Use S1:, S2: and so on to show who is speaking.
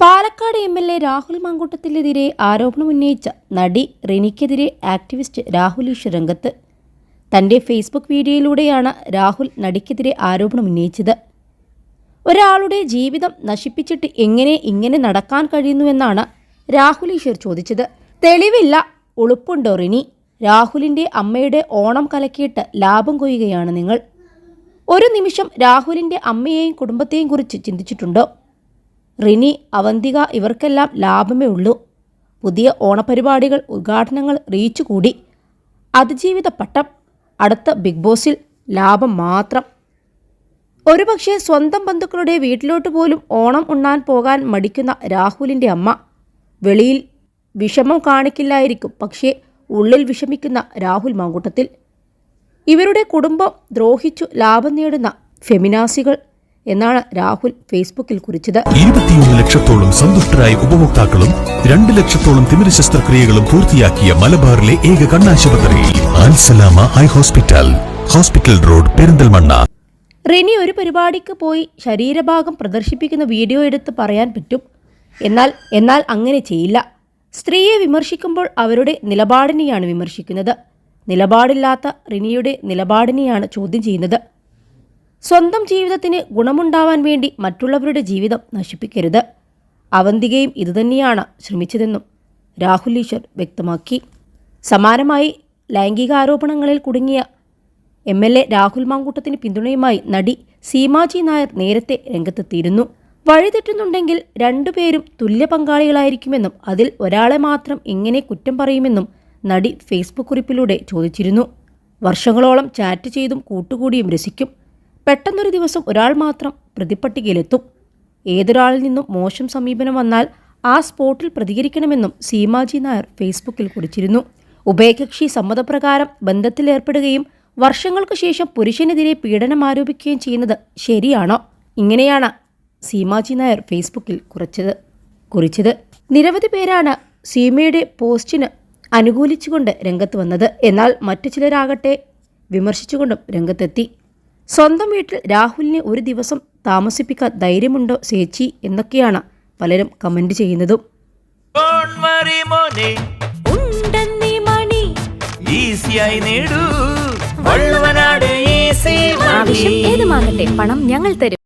S1: Palakkad M L A Rahul മാങ്കൂട്ടത്തിനെതിരെ ആരോപണമുന്നയിച്ച നടി റിനിക്കെതിരെ activist Rahul Easwar രംഗത്ത്. തന്റെ ഫേസ്ബുക്ക് വീഡിയോയിലൂടെയാണ് രാഹുൽ നടിക്കെതിരെ ആരോപണം ഉന്നയിച്ചത്. ഒരാളുടെ ജീവിതം നശിപ്പിച്ചിട്ട് എങ്ങനെ ഇങ്ങനെ നടക്കാൻ കഴിയുന്നുവെന്നാണ് രാഹുൽ ഈശ്വർ ചോദിച്ചത്. തെളിവില്ല ഉളുപ്പുണ്ടോ റിനി? രാഹുലിന്റെ അമ്മയുടെ ഓണം കലക്കിയിട്ട് ലാഭം കൊയ്യുകയാണ് നിങ്ങൾ. ഒരു നിമിഷം രാഹുലിന്റെ അമ്മയെയും കുടുംബത്തെയും കുറിച്ച് ചിന്തിച്ചിട്ടുണ്ടോ? റിനി അവന്തിക ഇവർക്കെല്ലാം ലാഭമേ ഉള്ളൂ. പുതിയ ഓണപരിപാടികൾ ഉദ്ഘാടനങ്ങൾ റീച്ച് കൂടി അതിജീവിത പട്ടം. അടുത്ത ബിഗ് ബോസിൽ ലാഭം മാത്രം. ഒരുപക്ഷെ സ്വന്തം ബന്ധുക്കളുടെ വീട്ടിലോട്ട് പോലും ഓണം ഉണ്ണാൻ പോകാൻ മടിക്കുന്ന രാഹുലിന്റെ അമ്മ. വെളിയിൽ വിഷമം കാണിക്കില്ലായിരിക്കും പക്ഷേ ഉള്ളിൽ വിഷമിക്കുന്ന രാഹുൽ മാങ്കൂട്ടത്തിൽ. ഇവരുടെ കുടുംബം ദ്രോഹിച്ചു ലാഭം നേടുന്ന ഫെമിനാസികൾ. എന്നാണ് രാഹുൽ ഫേസ്ബുക്കിൽ കുറിച്ചത്.
S2: ഇരുപത്തിയൊന്ന് ലക്ഷത്തോളം സന്തുഷ്ടരായ ഉപഭോക്താക്കളും രണ്ട് ലക്ഷത്തോളം തിമിര ശസ്ത്രക്രിയകളും പൂർത്തിയാക്കിയ മലബാറിലെ ഏക കണ്ണാശുപത്രി Al Salama eye hospital hospital road Perinthalmanna.
S1: Rini ഒരു പരിപാടിക്ക് പോയി ശരീരഭാഗം പ്രദർശിപ്പിക്കുന്ന വീഡിയോ എടുത്ത് പറയാൻ പറ്റും. എന്നാൽ എന്നാൽ അങ്ങനെ ചെയ്യില്ല. സ്ത്രീയെ വിമർശിക്കുമ്പോൾ അവരുടെ നിലപാടിനെയാണ് വിമർശിക്കുന്നത്. നിലപാടില്ലാത്ത റിനിയുടെ നിലപാടിനെയാണ് ചോദ്യം ചെയ്യുന്നത്. സ്വന്തം ജീവിതത്തിന് ഗുണമുണ്ടാവാൻ വേണ്ടി മറ്റുള്ളവരുടെ ജീവിതം നശിപ്പിക്കരുത്. അവന്തികയും ഇതുതന്നെയാണ് ശ്രമിച്ചതെന്നും രാഹുൽ ഈശ്വർ വ്യക്തമാക്കി. സമാനമായി ലൈംഗികാരോപണങ്ങളിൽ കുടുങ്ങിയ എം എൽ എ രാഹുൽ മാങ്കൂട്ടത്തിന് പിന്തുണയുമായി നടി സീമാജി നായർ നേരത്തെ രംഗത്തെത്തിയിരുന്നു. വഴിതെറ്റുന്നുണ്ടെങ്കിൽ രണ്ടുപേരും തുല്യ പങ്കാളികളായിരിക്കുമെന്നും അതിൽ ഒരാളെ മാത്രം എങ്ങനെ കുറ്റം പറയുമെന്നും നടി ഫേസ്ബുക്ക് കുറിപ്പിലൂടെ ചോദിച്ചിരുന്നു. വർഷങ്ങളോളം ചാറ്റ് ചെയ്തും കൂട്ടുകൂടിയും രസിക്കും പെട്ടെന്നൊരു ദിവസം ഒരാൾ മാത്രം പ്രതിപ്പട്ടികയിലെത്തും. ഏതൊരാളിൽ നിന്നും മോശം സമീപനം വന്നാൽ ആ സ്പോട്ടിൽ പ്രതികരിക്കണമെന്നും സീമാജി നായർ ഫേസ്ബുക്കിൽ കുറിച്ചിരുന്നു. ഉഭയകക്ഷി സമ്മതപ്രകാരം ബന്ധത്തിലേർപ്പെടുകയും വർഷങ്ങൾക്ക് ശേഷം പുരുഷനെതിരെ പീഡനം ആരോപിക്കുകയും ചെയ്യുന്നത് ശരിയാണോ? ഇങ്ങനെയാണ് സീമാജി നായർ ഫേസ്ബുക്കിൽ കുറിച്ചത്. കുറിച്ചത്. നിരവധി പേരാണ് സീമയുടെ പോസ്റ്റിന് അനുകൂലിച്ചുകൊണ്ട് രംഗത്ത് വന്നത്. എന്നാൽ മറ്റു ചിലരാകട്ടെ വിമർശിച്ചുകൊണ്ടും രംഗത്തെത്തി. സ്വന്തം വീട്ടിൽ രാഹുലിനെ ഒരു ദിവസം താമസിപ്പിക്കാൻ ധൈര്യമുണ്ടോ ചേച്ചി എന്നൊക്കെയാണ് പലരും കമന്റ് ചെയ്യുന്നതും.
S3: ഏത് മാറട്ടെ
S4: ആവശ്യം ഏതുമാകട്ടെ പണം ഞങ്ങൾ തരും.